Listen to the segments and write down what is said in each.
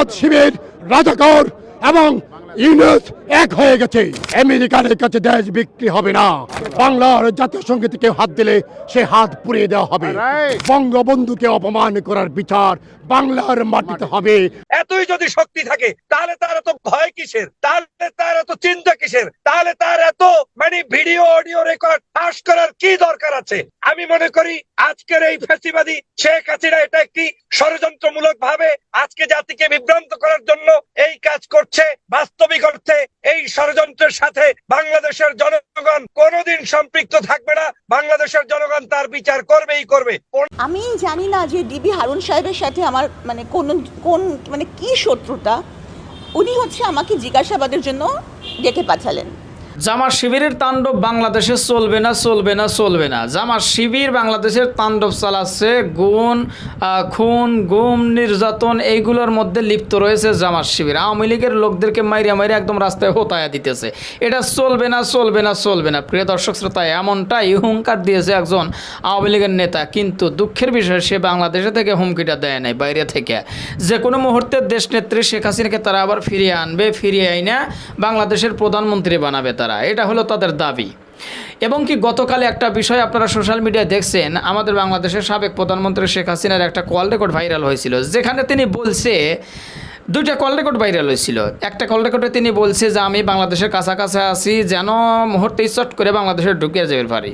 জামাত শিবির রাজাকর এবং ইউনুস এক হয়ে গেছে। আমেরিকার কাছে দেশ বিক্রি হবে না। বাংলার জাতীয় সঙ্গীতকে হাত দিলে সে হাত পুড়িয়ে দেওয়া হবে। বঙ্গবন্ধুকে অপমান করার বিচার বাংলার মাটিতে হবে। এতই যদি শক্তি থাকে তাহলে তার এত ভয় কিসের? তাহলে তার এত চিন্তা কিসের? তাহলে তার এত মানে ভিডিও অডিও রেকর্ড ফাঁস করার কি দরকার আছে? আমি মনে করি আজকের এই ফ্যাসিবাদী শেখ হাসিনা এটা একটি ষড়যন্ত্রমূলক ভাবে আজকে জাতিকে বিভ্রান্ত করার জন্য কাজ করছে বাস্তবিক অর্থে এই ষড়যন্ত্রের সাথে বাংলাদেশের জনগণ কোনোদিন সম্পৃক্ত থাকবে না। বাংলাদেশের জনগণ তার বিচার করবেই করবে। আমি জানি না যে ডিবি হারুন সাহেবের সাথে আমার মানে কোন কোন মানে কি শত্রুতা। উনি হচ্ছে আমাকে জিজ্ঞাসাবাদের জন্য ডেকে পাঠালেন। জামার শিবিরের তাণ্ডব বাংলাদেশে চলবে না চলবে না চলবে না। জামার শিবির বাংলাদেশের তাণ্ডব চালাচ্ছে, গুণ খুন, গুম, নির্যাতন, এইগুলোর মধ্যে লিপ্ত রয়েছে জামার শিবির। আওয়ামী লীগের লোকদেরকে মাইরিয়া মাইরিয়া একদম রাস্তায় হোতায়া দিতেছে। এটা চলবে না চলবে না চলবে না। প্রিয় দর্শক শ্রোতা, এমনটাই হুঙ্কার দিয়েছে একজন আওয়ামী লীগের নেতা। কিন্তু দুঃখের বিষয়, সে বাংলাদেশে থেকে হুমকিটা দেয় নাই, বাইরে থেকে। যে কোনো মুহূর্তে দেশ নেত্রী শেখ হাসিনাকে তারা আবার ফিরিয়ে আনবে, ফিরিয়ে আইনা বাংলাদেশের প্রধানমন্ত্রী বানাবে তারা। এটা হলো তাদের দাবি। এবং কি গতকালে একটা বিষয় আপনারা সোশ্যাল মিডিয়ায় দেখছেন, আমাদের বাংলাদেশের সাবেক প্রধানমন্ত্রী শেখ হাসিনার একটা কল রেকর্ড ভাইরাল হয়েছিল, যেখানে তিনি বলছে, দুইটা কল রেকর্ড ভাইরাল হয়েছিল। একটা কল রেকর্ডে তিনি বলছে যে, আমি বাংলাদেশের কাছাকাছি আছি, যেন মুহূর্তে চট করে বাংলাদেশে ঢুকিয়ে যাবে পারি।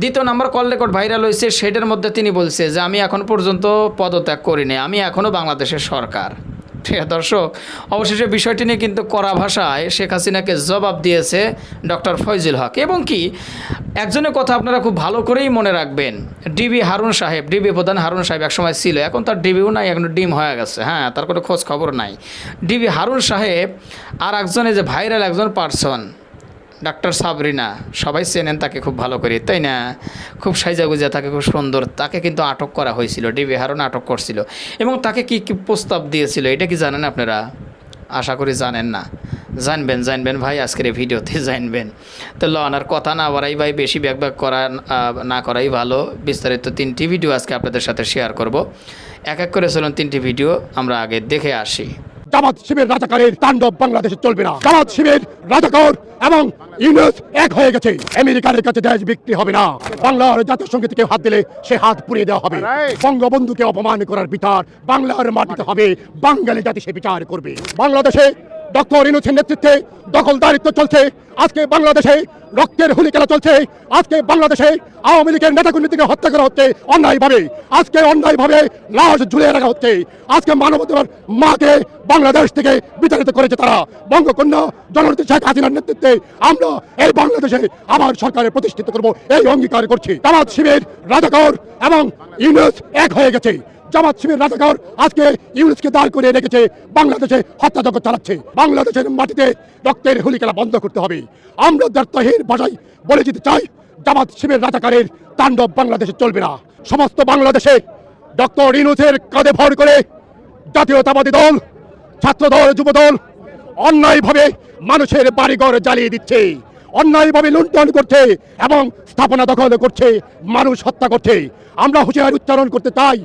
দ্বিতীয় নম্বর কল রেকর্ড ভাইরাল হয়েছে, সেটার মধ্যে তিনি বলছে যে, আমি এখন পর্যন্ত পদত্যাগ করিনি, আমি এখনও বাংলাদেশের সরকার। আছে দর্শক, অবশেষে বিষয়টি নিয়ে কিন্তু কড়া ভাষায় শেখ হাসিনাকে জবাব দিয়েছে ডক্টর ফয়জুল হক। এবং কি, একজনের কথা আপনারা খুব ভালো করেই মনে রাখবেন, ডিবি হারুন সাহেব, ডিবি প্রধান হারুন সাহেব একসময় ছিল, এখন তার ডিবিও নাই, এখন ডিম হয়ে গেছে হ্যাঁ তার কোনো খোঁজ খবর নাই। ডিবি হারুন সাহেব আর একজনে যে ভাইরাল একজন পার্সন ডাক্তার সাবরিনা, সবাই চেনেন তাকে খুব ভালো করে, তাই না? খুব সাইজাগুজা, তাকে খুব সুন্দর, তাকে কিন্তু আটক করা হয়েছিল ডিবি হারুন আটক করছিল। এবং তাকে কি কি প্রস্তাব দিয়েছিল, এটা কি জানেন আপনারা? আশা করি জানেন না। জানবেন জানবেন ভাই, আজকের এই ভিডিওতে জানবেন। তো লনার কথা না বাড়াই ভাই, বেশি ব্যাক ব্যাক করা না করাই ভালো। বিস্তারিত তিনটি ভিডিও আজকে আপনাদের সাথে শেয়ার করব। এক এক করে চলুন তিনটি ভিডিও আমরা আগে দেখে আসি। জামাত শিবির রাজাকারের তাণ্ডব বাংলাদেশে চলবে না। জামাত শিবির রাজাকার এবং ইউনেস এক হয়ে গেছে। আমেরিকার কাছে দেশ বিক্রি হবে না। বাংলার জাতীয় সঙ্গীতকে হাত দিলে সে হাত পুড়িয়ে দেওয়া হবে। বঙ্গবন্ধুকে অপমান করার বিচার বাংলার মাটিতে হবে। বাঙালি জাতি সে বিচার করবে। বাংলাদেশে ডক্টর ইনুসের নেতৃত্বে দখলদারিত্ব চলছে। আজকে বাংলাদেশে রক্তের হুলি খেলা চলছে। আজকে বাংলাদেশে আওয়ামী লীগের নেতাকর্মীদেরকে হত্যা করা হচ্ছে অন্যায়ভাবে। আজকে অন্যায়ভাবে লাশ ঝুলিয়ে রাখা হচ্ছে। আজকে মানবতার মাকে বাংলাদেশ থেকে বিতাড়িত করেছে তারা। বঙ্গকন্যা জননেত্রী শেখ হাসিনার নেতৃত্বে আমরা এই বাংলাদেশে আবার সরকারের প্রতিষ্ঠিত করব। এই অঙ্গীকার করছি। জামাত শিবির, রাজাকর এবং ইউনুস এক হয়ে গেছে। জামাত শিবির রাজাকর আজকে ইউনুসকে দাঁড় করে রেখেছে, বাংলাদেশে হত্যাযজ্ঞ চালাচ্ছে। বাংলাদেশের মাটিতে রক্তের হুলি খেলা বন্ধ করতে হবে। আমরা দ্বার্থহীন ভাষায় বলে যেতে চাই, জামাত শিবির রাজাকারের তাণ্ডব বাংলাদেশে চলবে না। সমস্ত বাংলাদেশে ডক্টর ইউনুসের কাঁধে ভর করে জাতীয়তাবাদী দল, ছাত্রদল, যুবদল অন্যায়ভাবে মানুষের বাড়িঘর জ্বালিয়ে দিচ্ছে। অন্যায়ভাবে লুণ্ঠন করছে এবং স্থাপনা দখল করছে, মানুষ হত্যা করছে। আমরা হুঁশিয়ারি উচ্চারণ করতে চাই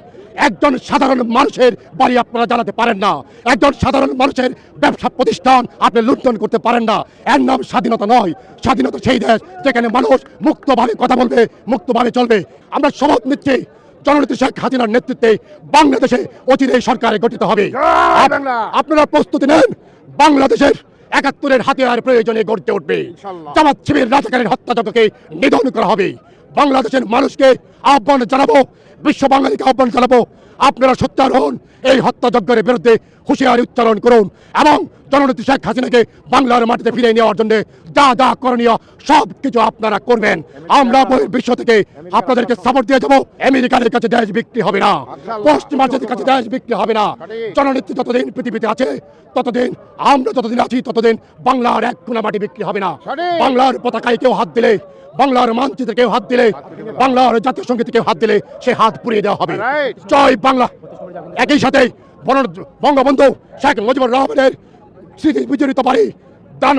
একজন সাধারণ মানুষের বাড়ি আপনারা জ্বালাতে পারেন না। একজন সাধারণ মানুষের ব্যবসা প্রতিষ্ঠান আপনি লুণ্ঠন করতে পারেন না। এর নাম স্বাধীনতা নয়। স্বাধীনতা সেই দেশ যেখানে মানুষ মুক্তভাবে কথা বলবে মুক্তভাবে চলবে। আমরা শপথ নিচ্ছি জননেত্রী শেখ হাসিনার নেতৃত্বে বাংলাদেশে অচিরে সরকার গঠিত হবে। আপনারা প্রস্তুতি নেন বাংলাদেশের একাত্তরের হাতিয়ার প্রয়োজনে গড়তে উঠবে। জামাত শিবির রাজাকারের হত্যাযজ্ঞকে নিধন করা হবে। বাংলাদেশের মানুষকে আহ্বান জানাব বিশ্ব বাঙালিকে আহ্বান জানাব আপনারা সোচ্চার হন এই হত্যাযজ্ঞের বিরুদ্ধে হুঁশিয়ারি উচ্চারণ করুন এবং জননেত্রী শেখ হাসিনাকে বাংলার মাটিতে ফিরিয়ে নেওয়ার জন্য যা যা করণীয় সব কিছু আপনারা করবেন। আমরা বিশ্ব থেকে আপনাদেরকে সাপোর্ট দিয়ে যাব। আমেরিকার কাছে দেশ বিক্রি হবে না। পশ্চিমাদের কাছে দেশ বিক্রি হবে না। জননেত্রী যতদিন পৃথিবীতে আছে ততদিন আমরা যতদিন আছি ততদিন বাংলার এক কোনা মাটি বিক্রি হবে না। বাংলার পতাকায় কেউ হাত দিলে বাংলার মানচিত্রে কেউ হাত দিলে বাংলার জাতীয় সঙ্গীতে কেউ হাত দিলে সে হাত পুড়িয়ে দেওয়া হবে। জয় বাংলা। একই সাথে বঙ্গবন্ধু শেখ মুজিবুর রহমানের স্মৃতি বিজড়িত বাড়ি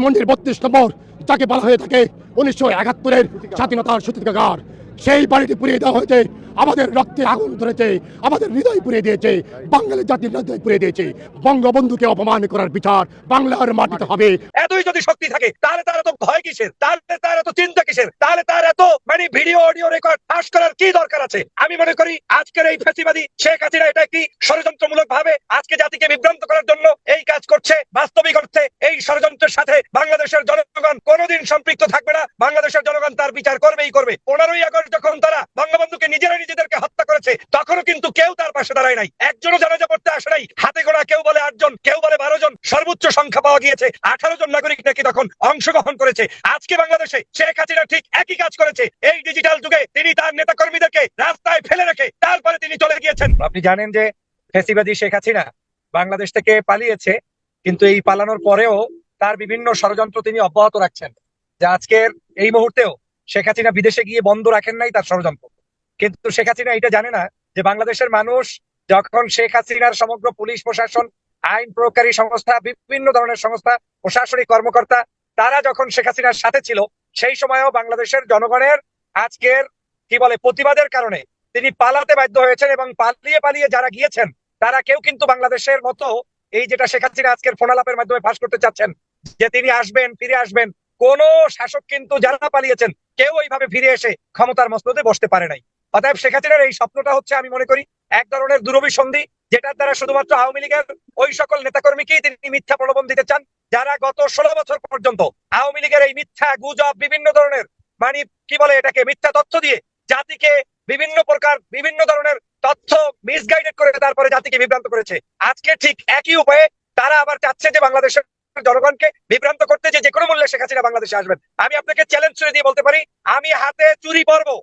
মন্দির বত্রিশ নম্বর যাকে বলা হয়ে থাকে উনিশশো একাত্তরের স্বাধীনতার সূতিকাগার সেই বাড়িটি পুড়িয়ে দেওয়া হয়েছে আমাদের রক্তে আগুন ধরেছে, আমাদের হৃদয় পুড়ে দিয়েছে, বাঙালি জাতির হৃদয় পুড়ে দিয়েছে। বঙ্গবন্ধুকে অপমান করার বিচার বাংলার মাটিতে হবে। এতই যদি শক্তি থাকে, তাহলে তার এত ভয় কিসের? তাহলে তার এত চিন্তা কিসের? তাহলে তার এত মানে ভিডিও অডিও রেকর্ড ফাঁস করার কি দরকার আছে? আমি মনে করি আজকের এই ফেসিবাদী শেখ হাসিনা এটা একটি ষড়যন্ত্রমূলক ভাবে আজকে জাতিকে বিভ্রান্ত করার জন্য এই কাজ করছে। বাস্তবিক অর্থে এই ষড়যন্ত্রের সাথে বাংলাদেশের জনগণ কোনোদিন সম্পৃক্ত থাকবে না। বাংলাদেশের জনগণ তার বিচার করবেই করবে। পনেরোই আগস্ট যখন তারা বঙ্গবন্ধুকে নিজেরা নিজেদেরকে হত্যা করেছে, তখনও কিন্তু কেউ তার পাশে দাঁড়ায় নাই। একজনও জানাজা পড়তে আসে নাই। হাতে গোনা কেউ বলে আটজন, কেউ বলে বারো জন, সর্বোচ্চ সংখ্যা পাওয়া গিয়েছে। আঠারো জন নাগরিক নাকি তখন অংশগ্রহণ করেছে। আজকে বাংলাদেশে শেখ হাসিনা ঠিক একই কাজ করেছে। এই ডিজিটাল যুগে তিনি তার নেতা কর্মীদেরকে রাস্তায় ফেলে রেখে তারপরে তিনি চলে গিয়েছেন। আপনি জানেন যে ফেসিবাদী শেখ হাসিনা বাংলাদেশ থেকে পালিয়েছে, কিন্তু এই পালানোর পরেও তার বিভিন্ন ষড়যন্ত্র তিনি অব্যাহত রাখছেন। যে আজকের এই মুহূর্তেও শেখ হাসিনা বিদেশে গিয়ে বন্ধ রাখেন নাই তার ষড়যন্ত্র। কিন্তু শেখ হাসিনা এটা জানে না যে বাংলাদেশের মানুষ যখন শেখ হাসিনার সমগ্র পুলিশ প্রশাসন, আইন প্রয়োগকারী সংস্থা, বিভিন্ন ধরনের সংস্থা, প্রশাসনিক কর্মকর্তা, তারা যখন শেখ হাসিনার সাথে ছিল, সেই সময়েও বাংলাদেশের জনগণের আজকের, কি বলে, প্রতিবাদের কারণে তিনি পালাতে বাধ্য হয়েছেন এবং পালিয়ে পালিয়ে যারা গিয়েছেন, তারা কেউ কিন্তু বাংলাদেশের মতো এই যেটা শেখ হাসিনা আজকের ফোনালাপের মাধ্যমে ফাঁস করতে চাচ্ছেন, যে তিনি আসবেন, ফিরে আসবেন, কোন শাসক কিন্তু যারা পালিয়েছেন, কেউ ওইভাবে ফিরে এসে ক্ষমতার মস্তদে বসতে পারে নাই। অতএব শেখ হাসিনার এই স্বপ্নটা হচ্ছে আমি মনে করি এক ধরনের দুরভিসন্ধি যেটার দ্বারা শুধুমাত্র আওয়ামী লীগের ওই সকল নেতাকর্মীকেই তিনি মিথ্যা প্রলোভন দিতে চান, যারা গত ষোলো বছর পর্যন্ত আওয়ামী লীগের এই মিথ্যা গুজব, বিভিন্ন ধরনের মানে কি বলে এটাকে, মিথ্যা তথ্য দিয়ে জাতিকে বিভিন্ন প্রকার, বিভিন্ন ধরনের তথ্য মিসগাইডেড করে তারপরে জাতিকে বিভ্রান্ত করেছে। আজকে ঠিক একই উপায়ে তারা আবার চাচ্ছে যে বাংলাদেশের জনগণকে বিভ্রান্ত করতে যে কোনো মূল্যে শেখ হাসিনা বাংলাদেশে আসবেন। আমি আপনাকে চ্যালেঞ্জ করে দিয়ে বলতে পারি, আমি হাতে চুরি পরবো।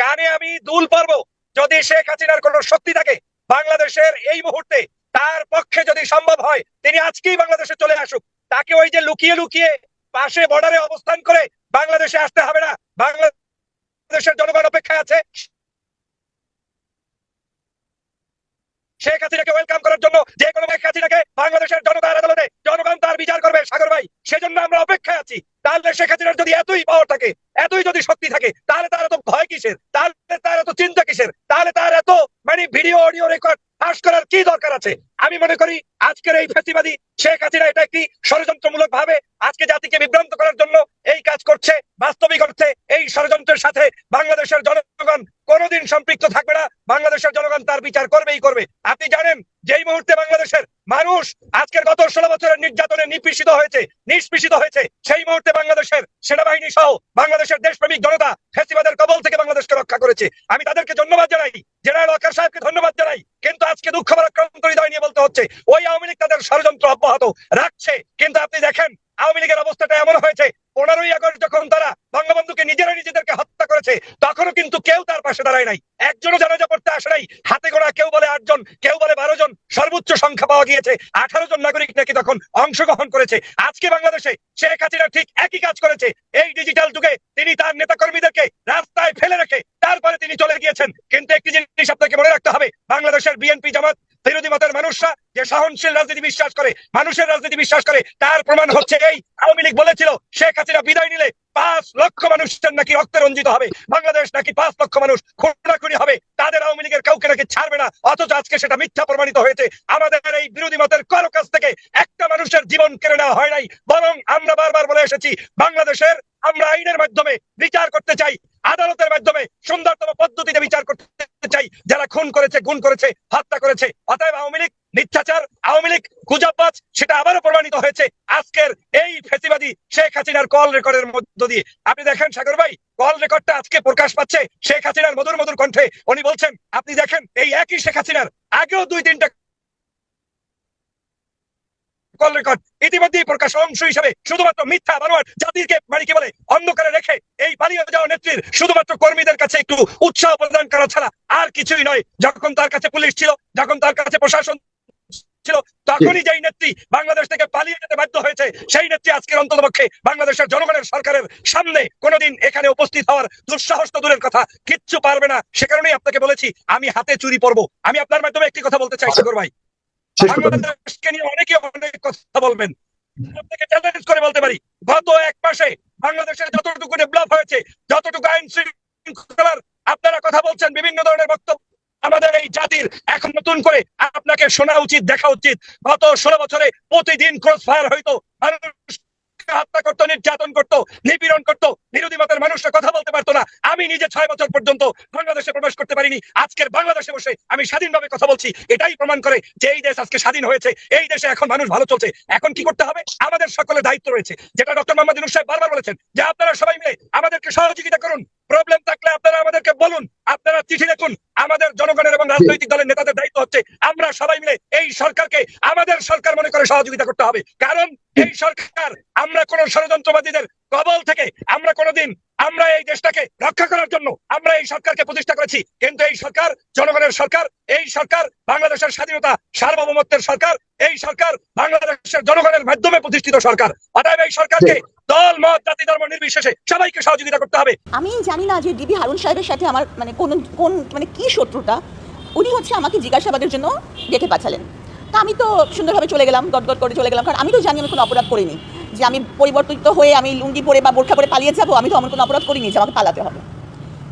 কানে আমি দুল পরবো। যদি শেখ হাসিনার কোন শক্তি থাকে বাংলাদেশের এই মুহূর্তে, তার পক্ষে যদি সম্ভব হয়, তিনি আজকেই বাংলাদেশে চলে আসুক। তাকে ওই যে লুকিয়ে লুকিয়ে পাশে বর্ডারে অবস্থান করে বাংলাদেশে আসতে হবে না। বাংলাদেশের জনগণ অপেক্ষায় আছে। শেখ হাসিনাকে ওয়েলকাম করার জন্য যে কোনো শেখ হাসিনাকে বাংলাদেশের জনতার আদালতে করবে সাগর ভাই, সেজন্য আমরা অপেক্ষা আছি। তাহলে শেখ হাসিনার যদি এতই পাওয়ার থাকে, এতই যদি শক্তি থাকে, তাহলে তার এত ভয় কিসের? তাহলে তার এত চিন্তা কিসের? তাহলে তার এত মানে ভিডিও অডিও রেকর্ড ফাঁস করার কি দরকার আছে? আমি মনে করি আজকের এই ফেসিবাদী শেখ হাসিনা এটা একটি ষড়যন্ত্রমূলক ভাবে আজকে জাতিকে বিভ্রান্ত করার জন্য এই কাজ করছে। বাস্তবিক অর্থে এই ষড়যন্ত্রের সাথে বাংলাদেশের জনগণ কোনোদিন সম্পৃক্ত থাকবে না। বাংলাদেশের জনগণ তার বিচার করবেই করবে। আপনি জানেন যেই মুহূর্তে বাংলাদেশের মানুষ আজকের গত ষোলো বছরের নির্যাতনে নিপীড়িত হয়েছে নিষ্পেষিত হয়েছে। সেই মুহূর্তে বাংলাদেশের সেনাবাহিনী সহ বাংলাদেশের দেশপ্রেমিক জনতা ফেসিবাদের কবল থেকে বাংলাদেশকে রক্ষা করেছে। আমি তাদেরকে ধন্যবাদ জানাই। জেনারেল ওয়াকার সাহেবকে ধন্যবাদ জানাই। কিন্তু আজকে দুঃখ ভারাক্রান্ত হৃদয় নিয়ে বলতে হচ্ছে। ওই আওয়ামী লীগ তাদের ষড়যন্ত্র অব্যাহত রাখছে। কিন্তু আপনি দেখেন, আওয়ামী লীগের অবস্থাটা এমন হয়েছে পনেরোই আগস্ট যখন তারা বঙ্গবন্ধুকে নিজেরা নিজেদেরকে হত্যা করেছে, তখনও কিন্তু কেউ তার পাশে দাঁড়ায় নাই। একজনও জানাজা পড়তে আসে নাই। হাতে গোনা কেউ বলে আটজন কেউ বলে বারো জন, সর্বোচ্চ সংখ্যা পাওয়া গিয়েছে। আঠারো জন নাগরিক নাকি তখন অংশগ্রহণ করেছে। আজকে বাংলাদেশে শেখ হাসিনা ঠিক একই কাজ করেছে। এই ডিজিটাল যুগে তিনি তার নেতা কর্মীদেরকে রাস্তায় ফেলে রেখে তারপরে তিনি চলে গিয়েছেন। কিন্তু একটি জিনিস আপনাকে মনে রাখতে হবে, বাংলাদেশের বিএনপি জামাত বিরোধী মতের মানুষরা যে সহনশীল রাজনীতি বিশ্বাস করে, মানুষের রাজনীতি বিশ্বাস করে, তার প্রমাণ হচ্ছে এই, আওয়ামী লীগ বলেছিল, শেখ হাসিনা বিদায় নিলে পাঁচ লক্ষ মানুষের নাকি রক্তে রঞ্জিত হবে, বাংলাদেশ নাকি পাঁচ লক্ষ মানুষ খুনাখুনি হবে, তাদের আওয়ামী লীগের কাউকে নাকি ছাড়বে না, অথচ আজকে সেটা মিথ্যা প্রমাণিত হয়েছে, আমাদের এই বিরোধী মতের কারও কাছ থেকে একটা মানুষের জীবন কেড়ে নেওয়া হয় নাই, বরং আমরা বারবার বলে এসেছি, বাংলাদেশের আমরা আইনের মাধ্যমে বিচার করতে চাই, আদালতের মাধ্যমে সুন্দরতম পদ্ধতিতে বিচার করতে চাই, যারা খুন করেছে গুণ করেছে, হত্যা করেছে, অতএব আওয়ামী লীগ মিথ্যাচার, আওয়ামী লীগ গুজববাজ, সেটা আবারও প্রমাণিত হয়েছে। আজকের এই ফেসিবাদী শেখ হাসিনার কল রেকর্ডের মধ্য দিয়ে। আপনি দেখেন, সাগর ভাই, কল রেকর্ডটা আজকে প্রকাশ পাচ্ছে শেখ হাসিনার মধুর মধুর কণ্ঠে। উনি বলছেন, আপনি দেখেন, এই একই শেখ হাসিনার আগেও দুই তিনটা রেকর্ড। ইতিমধ্যেই প্রকাশ অংশ শুধুমাত্র মিথ্যা বানোয়ার জাতিকে মানে কি বলে অন্ধকারে রেখে এই পালিয়ে যাওয়া নেত্রীর শুধুমাত্র কর্মীদের কাছে একটু উৎসাহ প্রদান করা ছাড়া আর কিছুই নয়। যখন তার কাছে পুলিশ ছিল, যখন তার কাছে প্রশাসন ছিল, তখনই যেই নেত্রী বাংলাদেশ থেকে পালিয়ে যেতে বাধ্য হয়েছে, সেই নেত্রী আজকের অন্ততপক্ষে বাংলাদেশের জনগণের সরকারের সামনে কোনোদিন এখানে উপস্থিত হওয়ার দুঃসাহস তো দূরের কথা। কিচ্ছু পারবে না। সে কারণেই আপনাকে বলেছি, আমি হাতে চুরি পরবো। আমি আপনার মাধ্যমে একটি কথা বলতে চাই সাগর ভাই। শেষ করবেন। নিয়ে অনেকে অনেক কথা বলবেন। আপনাকে চ্যালেঞ্জ করে বলতে পারি। গত এক মাসে বাংলাদেশের যতটুকু ডেভেলপ হয়েছে যতটুকু আইন শৃঙ্খলার আপনারা কথা বলছেন বিভিন্ন ধরনের বক্তব্য আমাদের এই জাতির এখন নতুন করে আপনাকে শোনা উচিত দেখা উচিত। গত ষোলো বছরে প্রতিদিন ক্রস ফায়ার হইতো। মানুষ হত্যা করতো, নির্যাতন করতো, নিপীড়ন করতো, বিরোধী মতের মানুষরা কথা বলতে পারতো না। আমি নিজে ছয় বছর পর্যন্ত বাংলাদেশে প্রবেশ করতে পারিনি। আজকের বাংলাদেশে বসে আমি স্বাধীনভাবে কথা বলছি। এটাই প্রমাণ করে যে এই দেশ আজকে স্বাধীন হয়েছে। এই দেশে এখন মানুষ ভালো চলছে। এখন কি করতে হবে? আমাদের সকলের দায়িত্ব রয়েছে। যেটা ডক্টর মোহাম্মদ সাহেব বারবার বলেছেন, যে আপনারা সবাই মিলে আমাদেরকে সহযোগিতা করুন। প্রবলেম থাকলে আপনারা আমাদেরকে বলুন, আপনারা চিঠি লিখুন। আমাদের জনগণের এবং রাজনৈতিক দলের নেতাদের দায়িত্ব হচ্ছে আমরা সবাই মিলে এই সরকারকে, আমাদের সরকার মনে করে সহযোগিতা করতে হবে। কারণ এই সরকার আমরা কোন ষড়যন্ত্রবাদীদের কবল থেকে আমরা কোনোদিন আমরা এই দেশটাকে রক্ষা করার জন্য আমরা এই সরকারকে প্রতিষ্ঠা করেছি। কিন্তু এই সরকার জনগণের সরকার এই সরকার বাংলাদেশের স্বাধীনতা সার্বভৌমত্বের সরকার এই সরকার বাংলাদেশের জনগণের মাধ্যমে প্রতিষ্ঠিত সরকার। অতএব এই সরকারকে দল মত জাতি ধর্ম নির্বিশেষে সবাইকে সহযোগিতা করতে হবে। আমি জানি না যে ডিবি হারুন সাহেবের সাথে আমার মানে কোন কোন মানে কি শত্রুতা। উনি হচ্ছে আমাকে জিজ্ঞাসাবাদের জন্য ডেকে পাঠালেন। তা আমি তো সুন্দরভাবে চলে গেলাম গটগট করে চলে গেলাম কারণ আমি তো জানি আমি কোনো অপরাধ করিনি। যে আমি পরিবর্তিত হয়ে আমি লুঙ্গি পরে বা বোরখা পরে পালিয়ে যাব, আমি তো আমার কোনো অপরাধ করিনি যে আমাকে পালাতে হবে।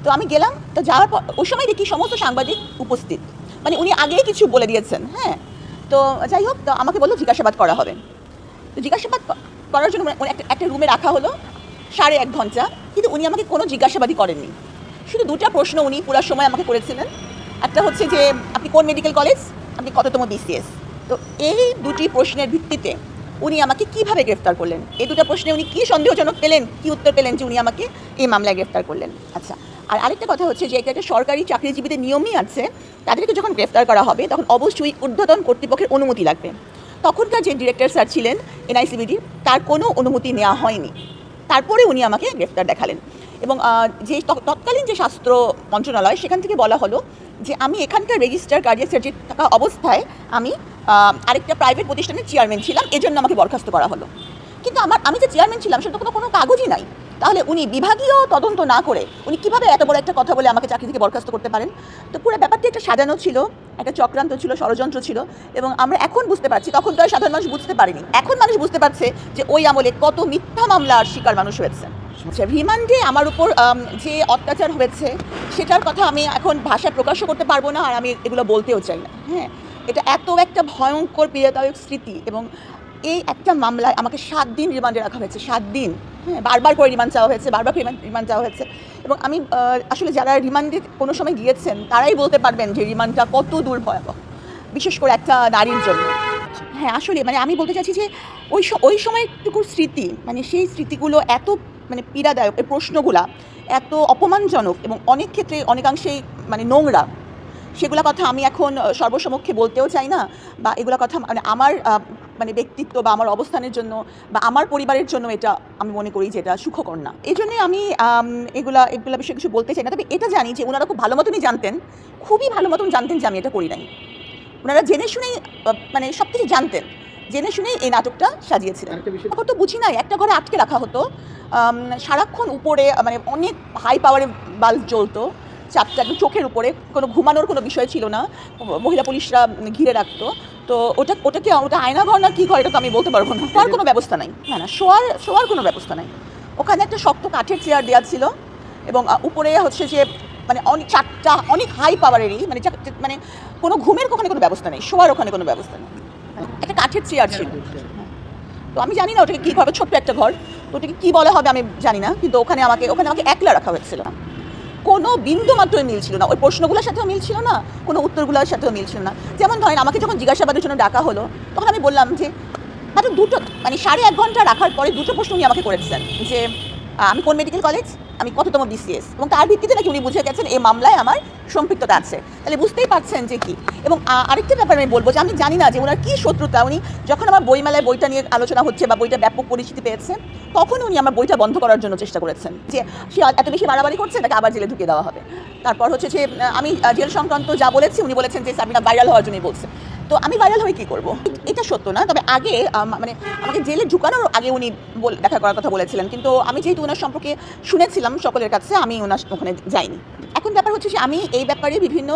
তো আমি গেলাম, তো যাওয়ার পর ওই সময় দেখি সমস্ত সাংবাদিক উপস্থিত। মানে উনি আগেই কিছু বলে দিয়েছেন হ্যাঁ। তো যাই হোক, তো আমাকে বলল জিজ্ঞাসাবাদ করা হবে। তো জিজ্ঞাসাবাদ করার জন্য একটা একটা রুমে রাখা হলো, সাড়ে এক ঘণ্টা। কিন্তু উনি আমাকে কোনো জিজ্ঞাসাবাদই করেননি। শুধু দুটা প্রশ্ন উনি পুরো সময় আমাকে করেছিলেন। একটা হচ্ছে যে, আপনি কোন মেডিকেল কলেজ আপনি কততম বিসিএস তো এই দুটি প্রশ্নের ভিত্তিতে উনি আমাকে কীভাবে গ্রেফতার করলেন? এই দুটো প্রশ্নে উনি কী সন্দেহজনক পেলেন? কি উত্তর পেলেন যে উনি আমাকে এই মামলায় গ্রেফতার করলেন? আচ্ছা আর আরেকটা কথা হচ্ছে যে একটা সরকারি চাকরিজীবীদের নিয়মই আছে, তাদেরকে যখন গ্রেফতার করা হবে, তখন অবশ্যই ঊর্ধ্বতন কর্তৃপক্ষের অনুমতি লাগবে। তখনকার যে ডিরেক্টর স্যার ছিলেন, এনআইসিবিডি, তার কোনো অনুমতি নেওয়া হয়নি। তারপরে উনি আমাকে গ্রেফতার দেখালেন। এবং যে তৎ- তৎকালীন যে স্বাস্থ্য মন্ত্রণালয়, সেখান থেকে বলা হলো যে আমি এখানকার রেজিস্টার কার্ডিয়াক সার্জারি থাকা অবস্থায় আমি আরেকটা প্রাইভেট প্রতিষ্ঠানের চেয়ারম্যান ছিলাম, এজন্য আমাকে বরখাস্ত করা হলো। কিন্তু আমার, আমি যে চেয়ারম্যান ছিলাম, সেটা কোনো কোনো কাগজই নাই। তাহলে উনি বিভাগীয় তদন্ত না করে, উনি কীভাবে এত বড় একটা কথা বলে আমাকে চাকরি থেকে বরখাস্ত করতে পারেন? তো পুরো ব্যাপারটি একটা সাজানো ছিল, একটা চক্রান্ত ছিল, ষড়যন্ত্র ছিল, এবং আমরা এখন বুঝতে পারছি তখন তো সাধারণ মানুষ বুঝতে পারেনি। এখন মানুষ বুঝতে পারছে যে ওই আমলে কত মিথ্যা মামলার শিকার মানুষ হয়েছে। আচ্ছা রিমান্ডে আমার উপর যে অত্যাচার হয়েছে, সেটার কথা আমি এখন ভাষায় প্রকাশও করতে পারব না, আর আমি এগুলো বলতেও চাই না। হ্যাঁ এটা এত একটা ভয়ঙ্কর, পীড়াদায়ক স্মৃতি এবং এই একটা মামলায় আমাকে সাত দিন রিমান্ডে রাখা হয়েছে, সাত দিন। হ্যাঁ বারবার করে রিমান্ড চাওয়া হয়েছে, বারবার করে রিমান্ড চাওয়া হয়েছে এবং আমি আসলে যারা রিমান্ডে কোনো সময় গিয়েছেন, তারাই বলতে পারবেন যে রিমান্ডটা কত দূর ভয়াবহ বিশেষ করে একটা নারীর জন্য। হ্যাঁ আসলে মানে আমি বলতে চাচ্ছি যে ওই ওই সময়টুকুর স্মৃতি মানে সেই স্মৃতিগুলো এত মানে পীড়াদায়ক, এই প্রশ্নগুলা এত অপমানজনক এবং অনেক ক্ষেত্রে অনেকাংশেই মানে নোংরা। সেগুলা কথা আমি এখন সর্বসমক্ষে বলতেও চাই না বা এগুলো কথা মানে আমার মানে ব্যক্তিত্ব বা আমার অবস্থানের জন্য বা আমার পরিবারের জন্য এটা আমি মনে করি যে এটা সুখকর না। এই জন্যে আমি এগুলা এগুলা বিষয়ে কিছু বলতে চাই না। তবে এটা জানি যে ওনারা খুব ভালো মতনই জানতেন খুবই ভালো মতন জানতেন যে আমি এটা করি নাই। ওনারা জেনে শুনেই মানে সব কিছু জানতেন জেনে শুনেই এই নাটকটা সাজিয়েছিলেন। তখন তো বুঝি নাই একটা ঘরে আটকে রাখা হতো সারাক্ষণ উপরে মানে অনেক হাই পাওয়ারে বাল্ব জ্বলতো চারটা একদম চোখের উপরে কোনো ঘুমানোর কোনো বিষয় ছিল না। মহিলা পুলিশরা ঘিরে রাখতো। তো ওটা ওটাকে ওটা আয়না ঘর না কী ঘর এটা তো আমি বলতে পারব না। শোয়ার কোনো ব্যবস্থা নাই। না না, শোয়ার শোয়ার কোনো ব্যবস্থা নাই। ওখানে একটা শক্ত কাঠের চেয়ার দেওয়া ছিল এবং উপরে হচ্ছে যে মানে অনেক চারটা, অনেক হাই পাওয়ারেরই মানে মানে কোনো ঘুমের ওখানে কোনো ব্যবস্থা নেই। শোয়ার ওখানে কোনো ব্যবস্থা নেই। একটা কাঠের চেয়ার ছিল। তো আমি জানি না ওটাকে কী ঘর ছোট্ট একটা ঘর। তো ওটাকে কী বলা হবে আমি জানি না। কিন্তু ওখানে আমাকে ওখানে আমাকে একলা রাখা হয়েছিল। কোনো বিন্দু মাত্রই মিল ছিল না। ওই প্রশ্নগুলোর সাথেও মিল ছিল না, কোনো উত্তরগুলোর সাথেও মিল ছিল না। যেমন ধরেন, আমাকে যখন জিজ্ঞাসাবাদের জন্য ডাকা হলো, তখন আমি বললাম যে, মাত্র দুটো মানে সাড়ে এক ঘণ্টা রাখার পরে দুটো প্রশ্ন উনি আমাকে করেছেন, যে আমি কোন মেডিকেল কলেজ আমি কততম বিসিএস এবং তার ভিত্তিতে নাকি উনি বুঝে গেছেন এই মামলায় আমার সম্পৃক্ততা আছে। তাহলে বুঝতেই পারছেন যে কি। এবং আরেকটা ব্যাপার আমি বলব যে আমি জানি না যে ওনার কী শত্রুতা। উনি যখন আমার বইমেলায় বইটা নিয়ে আলোচনা হচ্ছে বা বইটা ব্যাপক পরিচিতি পেয়েছে, তখন উনি আমার বইটা বন্ধ করার জন্য চেষ্টা করেছেন। যে সে এত বেশি বাড়াবাড়ি করছে, তাকে আবার জেলে ঢুকিয়ে দেওয়া হবে। তারপর হচ্ছে যে আমি জেল সংক্রান্ত যা বলেছি, উনি বলেছেন যে, সাবিনা ভাইরাল হওয়ার জন্যই বলছে। তো আমি ভাইরাল হয়ে কী করব? এটা সত্য না, তবে আগে মানে আমাকে জেলে ঢুকানোর আগে উনি দেখা করার কথা বলেছিলেন। কিন্তু আমি যেহেতু ওনার সম্পর্কে শুনেছিলাম সকলের কাছে, আমি ওনার ওখানে যাইনি। এখন ব্যাপার হচ্ছে যে আমি এই ব্যাপারে বিভিন্ন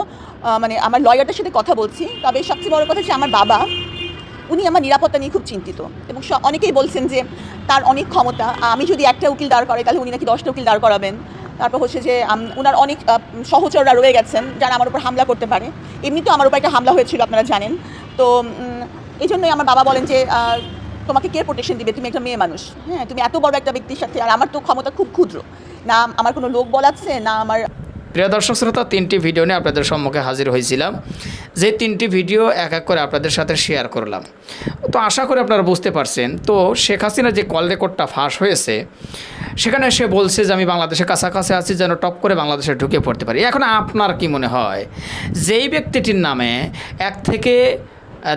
মানে আমার লয়ারদের সাথে কথা বলছি। তবে সবচেয়ে বড় কথা হচ্ছে আমার বাবা উনি আমার নিরাপত্তা নিয়ে খুব চিন্তিত। এবং অনেকেই বলছেন যে তার অনেক ক্ষমতা, আমি যদি একটা উকিল দাঁড় করাই, তাহলে উনি নাকি দশটা উকিল দাঁড় করাবেন। তারপর হচ্ছে যে ওনার অনেক সহচররা রয়ে গেছেন যারা আমার উপর হামলা করতে পারে। এমনিতেও আমার উপর একটা হামলা হয়েছিল, আপনারা জানেন। তো এই জন্যই আমার বাবা বলেন যে তোমাকে কে প্রোটেকশন দিবে, তুমি একটা মেয়ে মানুষ। হ্যাঁ তুমি এত বড় একটা ব্যক্তির সাথে, আর আমার তো ক্ষমতা খুব ক্ষুদ্র। না, আমার কোনো লোক বলাচ্ছে, না আমার প্রিয় দর্শক শ্রোতা, তিনটি ভিডিও নিয়ে আপনাদের সম্মুখে হাজির হয়েছিলাম। যে তিনটি ভিডিও এক এক করে আপনাদের সাথে শেয়ার করলাম। তো আশা করি আপনারা বুঝতে পারছেন। তো শেখ হাসিনার যে কল রেকর্ডটা ফাঁস হয়েছে, সেখানে সে বলছে যে, আমি বাংলাদেশের কাছাকাছি আছি, যেন টপ করে বাংলাদেশে ঢুকে পড়তে পারি। এখন আপনার কি মনে হয়? যেই ব্যক্তিটির নামে এক থেকে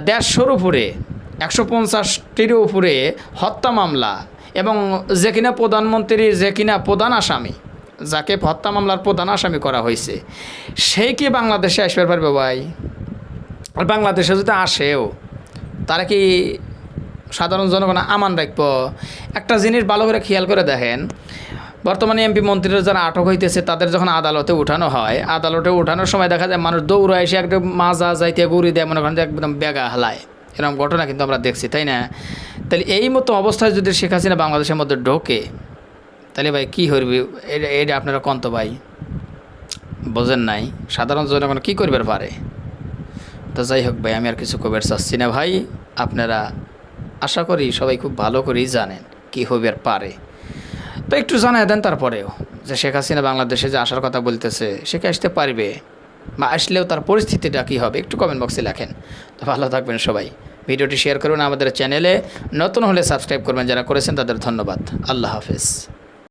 দেড়শোর উপরে, একশো পঞ্চাশটির উপরে হত্যা মামলা এবং যে কিনা প্রধানমন্ত্রী, যে কিনা প্রধান আসামি যাকে হত্যা মামলার প্রধান আসামি করা হয়েছে। সেই কি বাংলাদেশে আসবে পারবে ভাই? আর বাংলাদেশে যদি আসেও, তারা কি সাধারণ জনগণ আমান রাখব? একটা জিনিস ভালো করে খেয়াল করে দেখেন, বর্তমানে এমপি মন্ত্রীরা যারা আটক হইতেছে, তাদের যখন আদালতে উঠানো হয়, আদালতে উঠানোর সময় দেখা যায় মানুষ দৌড়া এসে একটা মাজা যাইতে গুড়ি দেয়, মনে করেন একদম বেগা হালায়। এরকম ঘটনা কিন্তু আমরা দেখছি, তাই না? তাহলে এই মতো অবস্থায় যদি শেখ হাসিনা বাংলাদেশের মধ্যে ঢোকে তাহলে ভাই কী করবি? এটা এটা আপনারা কন্ত ভাই? বোঝেন নাই। সাধারণ জনগণ কী করবে পারে? তো যাই হোক ভাই, আমি আর কিছু কবের চাচ্ছি না ভাই। আপনারা আশা করি সবাই খুব ভালো করেই জানেন কী হবে আর পারে। তো একটু জানাই দেন তারপরেও যে শেখ হাসিনা বাংলাদেশে যে আসার কথা বলতেছে কি আসতে পারবে? বা আসলেও তার পরিস্থিতিটা কী হবে? একটু কমেন্ট বক্সে লেখেন। তো ভালো থাকবেন সবাই। ভিডিওটি শেয়ার করুন আমাদের চ্যানেলে নতুন হলে সাবস্ক্রাইব করবেন, যারা করেছেন তাদের ধন্যবাদ। আল্লাহ হাফেজ।